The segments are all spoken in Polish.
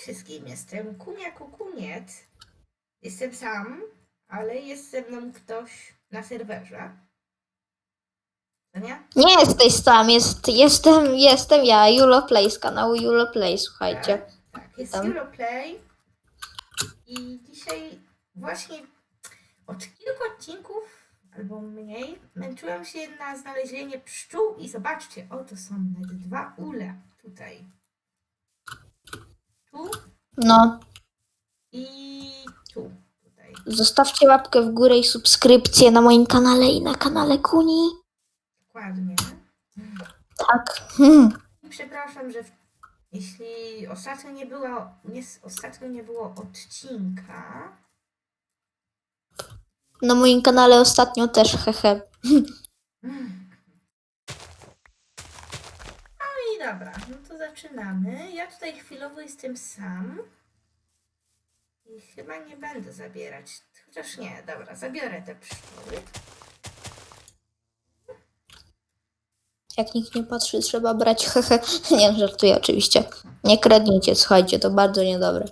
wszystkim, jestem Kunia Kukuniec. Jestem sam, ale jest ze mną ktoś na serwerze. No nie? Nie jesteś sam, jest, jestem, jestem ja, Julo Play z kanału Julo Play, słuchajcie. Tak, tak. jest. Europlay. I dzisiaj właśnie od kilku odcinków albo mniej męczyłam się na znalezienie pszczół i zobaczcie, oto są nawet dwa ule tutaj. No, i tu. Tutaj. zostawcie łapkę w górę i subskrypcję na moim kanale i na kanale Kuni. Dokładnie. Tak. Hmm. I Przepraszam, że w, jeśli ostatnio nie było, nie, ostatnio nie było odcinka, Na moim kanale ostatnio też, hehe. No i dobra, no to zaczynamy. Ja tutaj chwilowo jestem sam. I chyba nie będę zabierać. Chociaż nie, dobra, zabiorę te pszczoły. Jak nikt nie patrzy, trzeba brać, hehe. Nie, żartuję oczywiście. Nie kradnijcie, słuchajcie, to bardzo niedobre.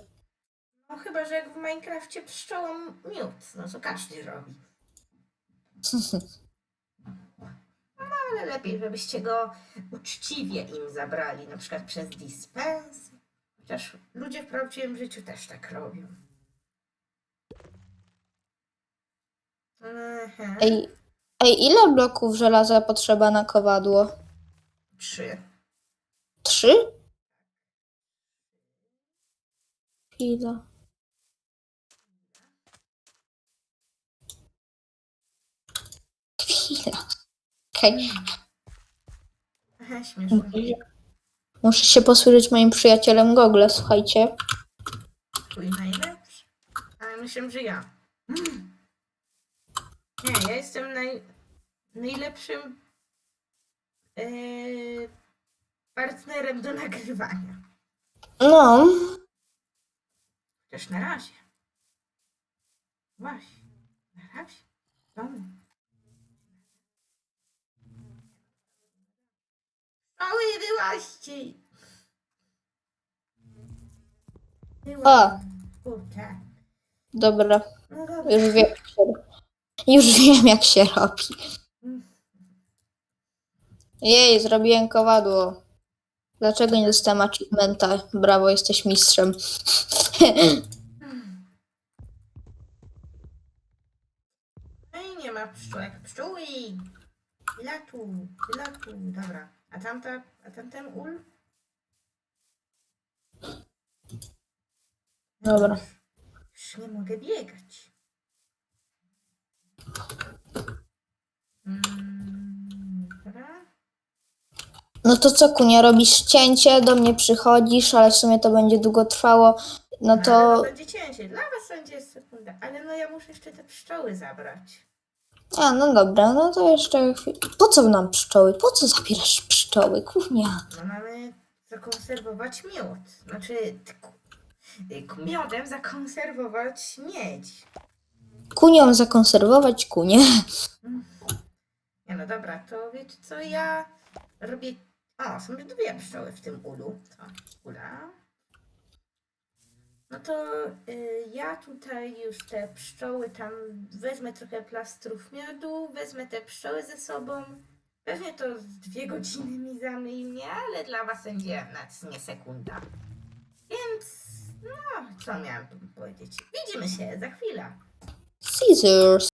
No chyba, że jak w Minecrafcie pszczołom miód, no to każdy robi. No ale lepiej, żebyście go uczciwie im zabrali, na przykład przez dispens. Chociaż ludzie w prawdziwym życiu też tak robią. Aha. Ej, ej, ile bloków żelaza potrzeba na kowadło? Trzy. Trzy? Chwila. Chwila. Okej. Aha, śmieszne. Muszę się posłużyć moim przyjacielem Google, słuchajcie. Twój najlepszy. Ale myślę, że ja. Mm. Nie, ja jestem naj, najlepszym yy, partnerem do nagrywania. No, Chociaż na razie. Właśnie. Na razie. Domu. Cały wyłaźcie. A. Kurczę. dobra. No dobra. Już wiem, już wiem, jak się robi. Jej, zrobiłem kowadło. Dlaczego nie dostałem achievementa? Brawo, jesteś mistrzem. No i nie ma pszczółek. Pszczóły! Latu, latu. Dobra. A tamta, a tamten ul? Dobra. Już nie mogę biegać. Mm, dobra. No to co, Kunia, robisz cięcie, do mnie przychodzisz, ale w sumie to będzie długo trwało. No Ale to... to będzie cięcie. Dla was będzie sekunda. Ale no ja muszę jeszcze te pszczoły zabrać. A, no dobra, no to jeszcze chwilę. Po co nam pszczoły? Po co zabierasz pszczoły, Kunia? No mamy zakonserwować miód. Znaczy k- miodem zakonserwować miedź. Kunią zakonserwować kunię. Nie no dobra, to wiecie co, ja robię... O, są dwie pszczoły w tym ulu. To ula. No to y, ja tutaj już te pszczoły tam wezmę trochę plastrów miodu, wezmę te pszczoły ze sobą. Pewnie to z dwie godziny mi zajmie, ale dla was będzie nad nie sekunda. Więc no, co miałam powiedzieć? Widzimy się za chwilę. Scissors.